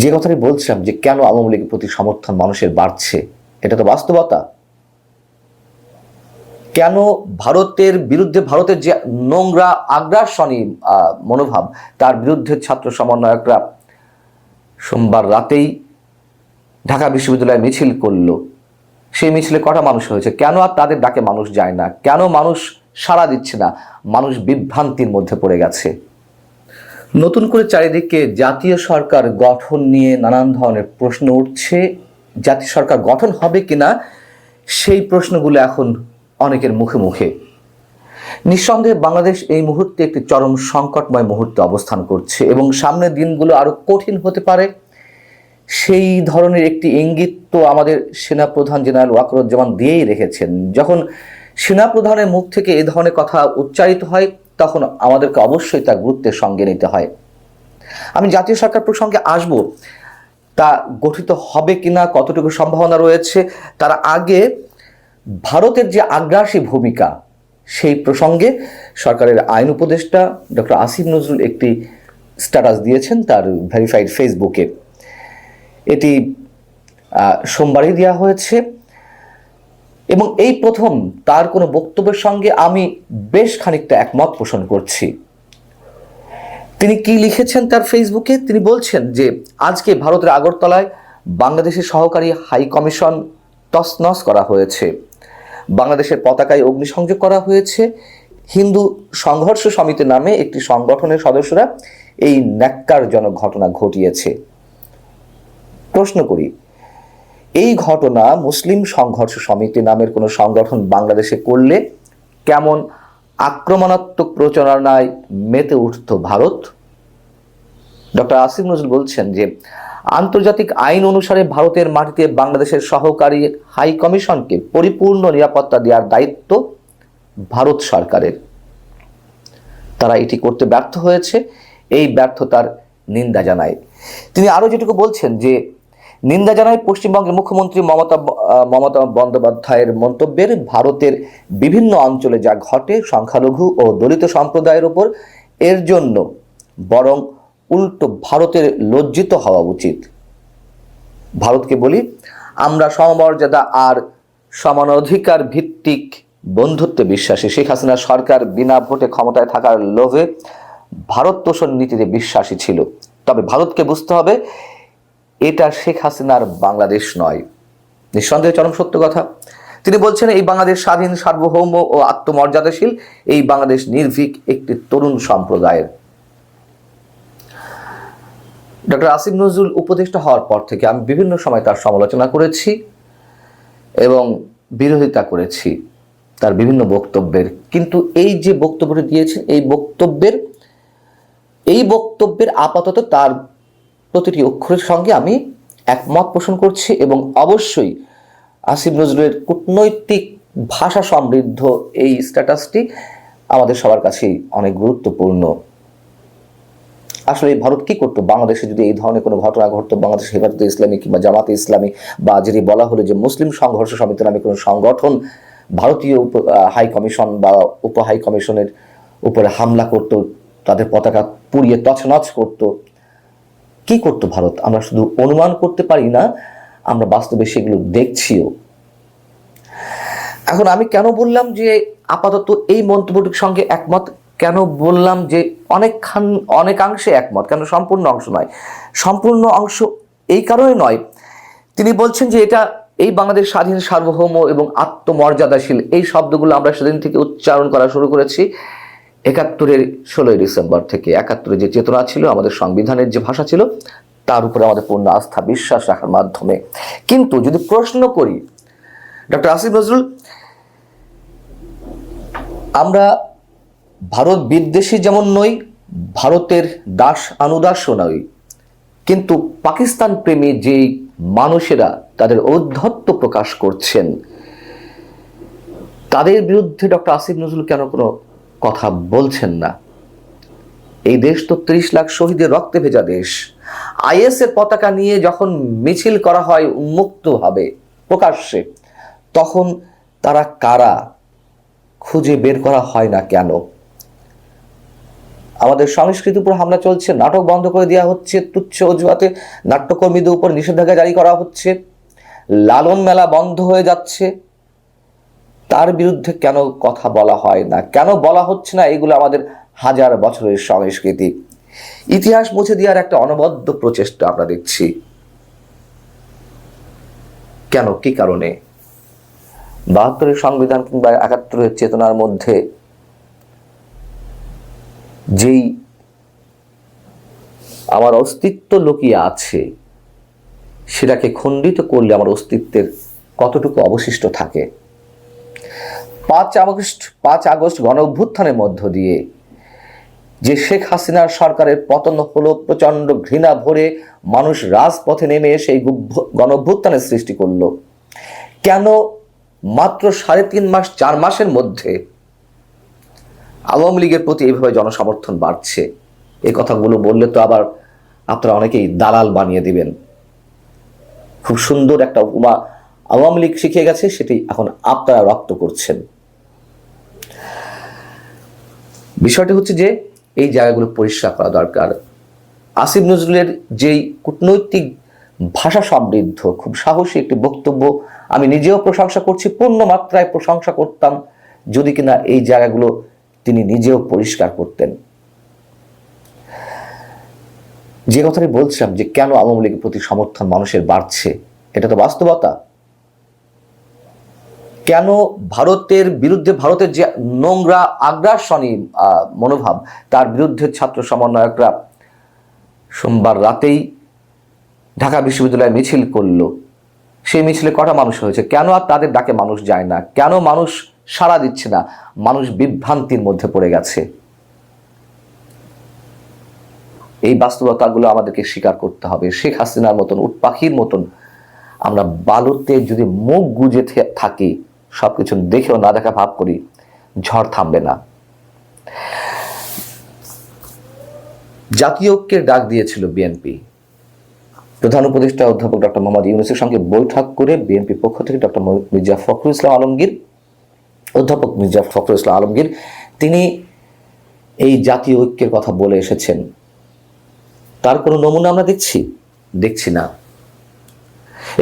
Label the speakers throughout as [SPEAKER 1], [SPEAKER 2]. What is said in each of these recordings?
[SPEAKER 1] যে কথাটি বলছিলাম যে কেন আওয়ামী লীগের প্রতি সমর্থন মানুষের বাড়ছে, এটা তো বাস্তবতা। কেন ভারতের বিরুদ্ধে, ভারতের যে নোংরা আগ্রাসনী মনোভাব, তার বিরুদ্ধে ছাত্র সমন্বয়করা সোমবার রাতেই ঢাকা বিশ্ববিদ্যালয়ে মিছিল করল। সেই মিছিলে কটা মানুষ হয়েছে? কেন আর তাদের ডাকে মানুষ যায় না? কেন মানুষ সাড়া দিচ্ছে না? মানুষ বিভ্রান্তির মধ্যে পড়ে গেছে? নতুন করে চারিদিকে জাতীয় সরকার গঠন নিয়ে নানান ধরনের প্রশ্ন উঠছে। জাতীয় সরকার গঠন হবে কিনা, সেই প্রশ্নগুলো এখন অনেকের মুখে মুখে। নিঃসন্দেহে বাংলাদেশ এই মুহূর্তে একটি চরম সংকটময় মুহূর্তে অবস্থান করছে এবং সামনের দিনগুলো আরও কঠিন হতে পারে। সেই ধরনের একটি ইঙ্গিত তো আমাদের সেনাপ্রধান জেনারেল ওয়াকরুজ্জামান দিয়েই রেখেছেন। যখন সেনাপ্রধানের মুখ থেকে এ ধরনের কথা উচ্চারিত হয় তখন আমাদেরকে অবশ্যই তা গুরুত্বের সঙ্গে নিতে হয়। আমি জাতীয় সরকার প্রসঙ্গে আসব, তা গঠিত হবে কিনা, কতটুকু সম্ভাবনা রয়েছে, তার আগে ভারতের যে আগ্রাসী ভূমিকা, সেই প্রসঙ্গে সরকারের আইন উপদেষ্টা ডক্টর আসিফ নজরুল একটি স্ট্যাটাস দিয়েছেন তার ভেরিফাইড ফেসবুকে। এটি সোমবারই দেওয়া হয়েছে। এবং এই প্রথম তার কোনো বক্তব্যের সঙ্গে আমি বেশ খানিকটা একমত পোষণ করছি। তিনি কি লিখেছেন তার ফেসবুকে? তিনি বলছেন যে, আজকে ভারতের আগরতলায় বাংলাদেশের সহকারী হাই কমিশন তছনছ করা হয়েছে। বাংলাদেশের পতাকায় অগ্নিসংযোগ করা হয়েছে। হিন্দু সংঘর্ষ সমিতি নামে একটি সংগঠনের সদস্যরা এই ন্যাক্কারজনক ঘটনা ঘটিয়েছে। প্রশ্ন করি এই ঘটনা মুসলিম সংঘর্ষ সমিতি নামের কোনো সংগঠন বাংলাদেশে করলে কেমন আক্রমণাত্মক প্রচারণায় মেতে উঠত ভারত? ডক্টর আসিফ নজরুল বলছেন যে, আন্তর্জাতিক আইন অনুসারে ভারতের মাটিতে বাংলাদেশের সহকারী হাই কমিশনকে পরিপূর্ণ নিরাপত্তা দেওয়ার দায়িত্ব ভারত সরকারের। তারা এটি করতে ব্যর্থ হয়েছে, এই ব্যর্থতার নিন্দা জানায়। তিনি আরও যেটুকু বলছেন যে নিন্দা জানায় পশ্চিমবঙ্গের মুখ্যমন্ত্রী মমতা মমতা বন্দ্যোপাধ্যায়ের মন্তব্যের, ভারতের বিভিন্ন অঞ্চলে যা ঘটে, সংখ্যালঘু ও দলিত সম্প্রদায়ের ওপর, এর জন্য বরং উল্টো ভারতের লজ্জিত হওয়া উচিত। ভারতকে বলি, আমরা সমমর্যাদা আর সমানাধিকার ভিত্তিক বন্ধুত্বে বিশ্বাসী। শেখ হাসিনা সরকার বিনা ভোটে ক্ষমতায় থাকার লোভে ভারত তোষণ নীতিতে বিশ্বাসী ছিল। তবে ভারতকে বুঝতে হবে এটা শেখ হাসিনার বাংলাদেশ নয়। নিঃসন্দেহে চরম সত্য কথা। তিনি বলছেন, এই বাংলাদেশ স্বাধীন, সার্বভৌম ও আত্মমর্যাদাশীল, এই বাংলাদেশ নির্ভীক একটি তরুণ সম্প্রদায়ের। ডক্টর আসিফ নজরুল উপদেষ্টা হওয়ার পর থেকে আমি বিভিন্ন সময় তার সমালোচনা করেছি এবং বিরোধিতা করেছি তার বিভিন্ন বক্তব্যের। কিন্তু এই যে বক্তব্যটি দিয়েছেন, এই বক্তব্যের এই বক্তব্যের আপাতত তার প্রতিটি অক্ষরের সঙ্গে আমি একমত পোষণ করছি এবং অবশ্যই আসিফ নজরুলের কূটনৈতিক ভাষা সমৃদ্ধ এই স্ট্যাটাসটি আমাদের সবার কাছেই অনেক গুরুত্বপূর্ণ। আসলে ভারত কি করতো? বাংলাদেশে যদি এই ধরনের কোনো ঘটনা ঘটতো, বাংলাদেশ হেফাজতে ইসলামী কিংবা জামাতে ইসলামী, বা যেটি বলা হলো যে মুসলিম সংঘর্ষ সমিতি নামে কোনো সংগঠন ভারতীয় উপ হাই কমিশন বা উপ হাই কমিশনের উপরে হামলা করতো, তাদের পতাকা পুড়িয়ে তছনছ করতো কি করতো ভারত? আমরা শুধু অনুমান করতে পারি না, আমরা বাস্তবে সেগুলো দেখছিও। এখন আমি কেন বললাম যে আপাতত এই মন্তব্যটির সঙ্গে একমত? কেন বললাম যে অনেকখান, অনেকাংশে একমত? কেন সম্পূর্ণ অংশ নয়? সম্পূর্ণ অংশ এই কারণে নয়। তিনি বলছেন যে এটা এই বাংলাদেশ স্বাধীন সার্বভৌম এবং আত্মমর্যাদাশীল এই শব্দগুলো আমরা সেদিন থেকে উচ্চারণ করা শুরু করেছি। একাত্তরের ষোলোই ডিসেম্বর থেকে একাত্তরে যে চেতনা ছিল, আমাদের সংবিধানের যে ভাষা ছিল, তার উপরে আমাদের পূর্ণ আস্থা, বিশ্বাস রাখার মাধ্যমে। কিন্তু যদি প্রশ্ন করি, ডক্টর আসিফ নজরুল, আমরা ভারত বিদ্বেষী যেমন নই, ভারতের দাস অনুদাসও নই, কিন্তু পাকিস্তান প্রেমী যে মানুষেরা তাদের ঔদ্ধত্য প্রকাশ করছেন, তাদের বিরুদ্ধে ডক্টর আসিফ নজরুল কেন কোনো কথা বলছেন না। এই দেশ তো ত্রিশ লাখ শহীদের রক্তে ভেজা দেশ। আইএস এর পতাকা নিয়ে যখন মিছিল করা হয় উন্মুক্তভাবে প্রকাশ্যে, তখন তারা কারা খুঁজে বের করা হয় না কেন? আমাদের সংস্কৃতির উপর হামলা চলছে, নাটক বন্ধ করে দেওয়া হচ্ছে, তুচ্ছ অজুহাতে নাট্যকর্মীদের উপর নিষেধাজ্ঞা জারি করা হচ্ছে, লালন মেলা বন্ধ হয়ে যাচ্ছে তার বিরুদ্ধে কেন কথা বলা হয় না? কেন বলা হচ্ছে না? এগুলো আমাদের হাজার বছরের সংস্কৃতি। ইতিহাস মুছে দেওয়ার একটা অনবদ্য প্রচেষ্টা আমরা দেখছি। কেন? কি কারণে? বাহাত্তরের সংবিধান কিংবা একাত্তরের চেতনার মধ্যে যেই আমার অস্তিত্ব লুকিয়ে আছে, সেটাকে খণ্ডিত করলে আমার অস্তিত্বের কতটুকু অবশিষ্ট থাকে? পাঁচ আগস্ট পাঁচ আগস্ট গণ অভ্যুত্থানের মধ্য দিয়ে। যে শেখ হাসিনার সরকারের পতন হলো প্রচণ্ড ঘৃণা ভরে মানুষ রাজপথে নেমে এসে এই গণ অভ্যুত্থানের সৃষ্টি করল। কেন মাত্র সাড়ে তিন মাস, চার মাসের মধ্যে আওয়ামী লীগের প্রতি এইভাবে জনসমর্থন বাড়ছে? এই কথাগুলো বললে তো আবার আপনারা অনেকেই দালাল বানিয়ে দিবেন। খুব সুন্দর একটা উপমা আওয়ামী লীগ শিখে গেছে, সেটি এখন আপনারা রক্ত করছেন। বিষয়টি হচ্ছে যে এই জায়গাগুলো পরিষ্কার করা দরকার। আসিফ নজরুলের যেই কূটনৈতিক ভাষা সমৃদ্ধ, খুব সাহসী একটি বক্তব্য আমি নিজেও প্রশংসা করছি পূর্ণ মাত্রায় প্রশংসা করতাম যদি কিনা এই জায়গাগুলো তিনি নিজেও পরিষ্কার করতেন। যে কথাটি বলছিলাম যে কেন আওয়ামী লীগের প্রতি সমর্থন মানুষের বাড়ছে, এটা তো বাস্তবতা। কেন ভারতের বিরুদ্ধে ভারতের যে নোংরা আগ্রাসনী মনোভাব, তার বিরুদ্ধে ছাত্র সমন্বয়করা সোমবার রাতেই ঢাকা বিশ্ববিদ্যালয়ে মিছিল করল। সেই মিছিলে কটা মানুষ হয়েছে? কেন আর তাদের ডাকে মানুষ যায় না? কেন মানুষ সাড়া দিচ্ছে না? মানুষ বিভ্রান্তির মধ্যে পড়ে গেছে। এই বাস্তবতাগুলো আমাদেরকে স্বীকার করতে হবে। শেখ হাসিনার মতন, উট পাখির মতন আমরা বালুতে যদি মুখ গুজে থে- থাকি সবকিছু দেখেও না দেখা ভাব করি, ঝড় থামবে না। জাতীয় ঐক্যের ডাক দিয়েছিল বিএনপি প্রধান উপদেষ্টা অধ্যাপক ডক্টর মোহাম্মদ ইউনুসের সঙ্গে বৈঠক করে বিএনপি পক্ষ থেকে ডক্টর মির্জা ফখরুল ইসলাম আলমগীর, অধ্যাপক মির্জা ফখরুল ইসলাম আলমগীর, তিনি এই জাতীয় ঐক্যের কথা বলে এসেছেন। তার কোনো নমুনা আমরা দেখছি? দেখছি না।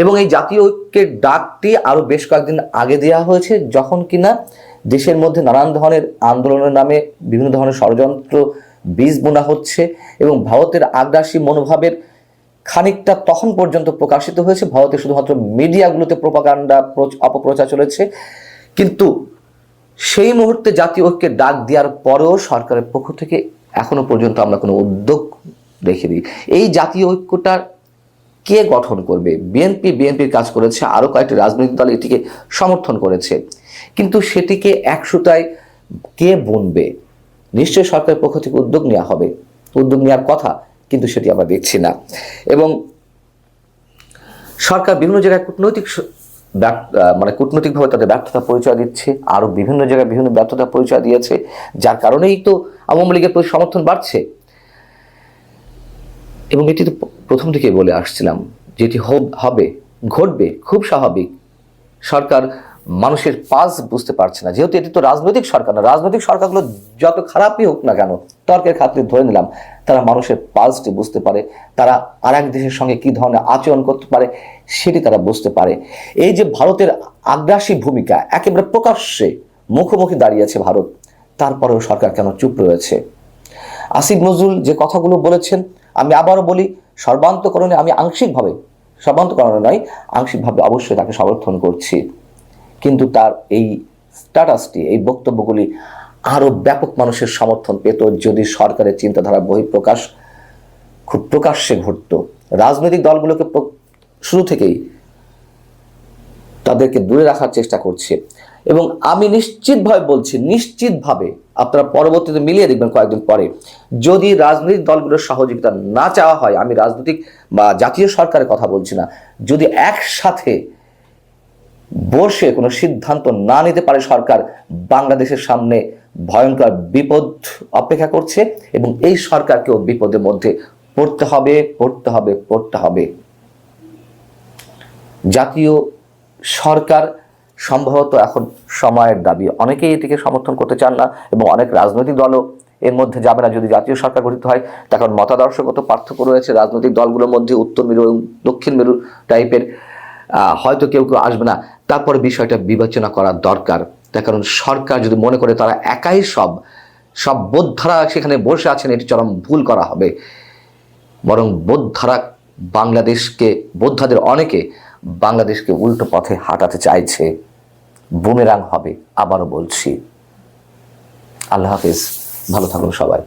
[SPEAKER 1] এবং এই জাতীয় ঐক্যের ডাকটি আরও বেশ কয়েকদিন আগে দেওয়া হয়েছে, যখন কিনা দেশের মধ্যে নানান ধরনের আন্দোলনের নামে বিভিন্ন ধরনের ষড়যন্ত্র, বীজ বোনা হচ্ছে এবং ভারতের আগ্রাসী মনোভাবের খানিকটা তখন পর্যন্ত প্রকাশিত হয়েছে। ভারতে শুধুমাত্র মিডিয়াগুলোতে প্রপাগান্ডা অপপ্রচার চলেছে। কিন্তু সেই মুহূর্তে জাতীয় ঐক্যের ডাক দেওয়ার পরেও সরকারের পক্ষ থেকে এখনও পর্যন্ত আমরা কোনো উদ্যোগ দেখে দেখিনি। এই জাতীয় ঐক্যটা কে গঠন করবে? বিএনপি বিএনপির কাজ করেছে আরও কয়েকটি রাজনৈতিক দল এটিকে সমর্থন করেছে। কিন্তু সেটিকে এক সুতায় কে বুনবে? নিশ্চয়ই সরকারের পক্ষ থেকে উদ্যোগ নেওয়া হবে। উদ্যোগ নেওয়ার কথা কিন্তু সেটি আমরা দেখছি না। এবং সরকার বিভিন্ন জায়গায় কূটনৈতিক মানে কূটনৈতিকভাবে তাদের ব্যর্থতা পরিচয় দিচ্ছে আরও বিভিন্ন জায়গায় বিভিন্ন ব্যর্থতা পরিচয় দিয়েছে, যার কারণেই তো আওয়ামী লীগের প্রতি সমর্থন বাড়ছে। এবং এটি তো প্রথম থেকেই বলে আসছিলাম, যেটি হব- ঘটবে, খুব স্বাভাবিক। সরকার মানুষের পাস বুঝতে পারছে না। যেহেতু এটি তো রাজনৈতিক সরকার না, রাজনৈতিক সরকারগুলো যত খারাপই হোক না কেন, তর্কের খাতিরে ধরে নিলাম, তারা মানুষের পালসটি বুঝতে পারে, তারা আর এক দেশের সঙ্গে কি ধরনের আচরণ করতে পারে, সেটি তারা বুঝতে পারে। এই যে ভারতের আগ্রাসী ভূমিকা, একেবারে প্রকাশ্যে মুখোমুখি দাঁড়িয়েছে ভারত, তারপরেও সরকার কেন চুপ রয়েছে? আসিফ নজরুল যে কথাগুলো বলেছেন, আমি আবারও বলি সর্বান্তকরণে আমি আংশিকভাবে, সর্বান্তকরণে নয়, আংশিকভাবে অবশ্যই তাকে সমর্থন করছি। কিন্তু তার এই স্ট্যাটাসটি, এই বক্তব্যগুলি আরও ব্যাপক মানুষের সমর্থন পেত যদি সরকারের চিন্তাধারা বহিঃপ্রকাশ, খুব প্রকাশ্যে ঘটত। রাজনৈতিক দলগুলোকে শুরু থেকেই তাদেরকে দূরে রাখার চেষ্টা করছে। এবং আমি নিশ্চিতভাবে বলছি, নিশ্চিতভাবে আপনারা পরবর্তীতে মিলিয়ে দেখবেন কয়েকদিন পরে। যদি রাজনৈতিক দলগুলোর সহযোগিতা না চাওয়া হয়, আমি রাজনৈতিক বা জাতীয় সরকারের কথা বলছি না, যদি একসাথে বসে কোনো সিদ্ধান্ত না নিতে পারে সরকার, বাংলাদেশের সামনে ভয়ঙ্কর বিপদ অপেক্ষা করছে এবং এই সরকারকেও বিপদের মধ্যে পড়তে হবে পড়তে হবে পড়তে হবে। জাতীয় সরকার সম্ভবত এখন সময়ের দাবি। অনেকেই এটিকে সমর্থন করতে চান না এবং অনেক রাজনৈতিক দলও এর মধ্যে যাবে না। যদি জাতীয় সরকার গঠিত হয়, তখন মতাদর্শগত পার্থক্য রয়েছে। রাজনৈতিক দলগুলোর মধ্যে উত্তর মেরু এবং দক্ষিণ মেরু টাইপের হয়তো কেউ কেউ আসবে না। তারপরে বিষয়টা বিবেচনা করা দরকার। তার কারণ সরকার যদি মনে করে তারা একাই সব সব বোদ্ধারা সেখানে বসে আছেন, এটি চরম ভুল করা হবে। বরং বোদ্ধারা বাংলাদেশকে, বোদ্ধাদের অনেকে বাংলাদেশকে উল্টো পথে হাঁটাতে চাইছে। বুমেরাং হবে আবারও বলছি। আল্লাহ হাফিজ ভালো থাকুন সবাই।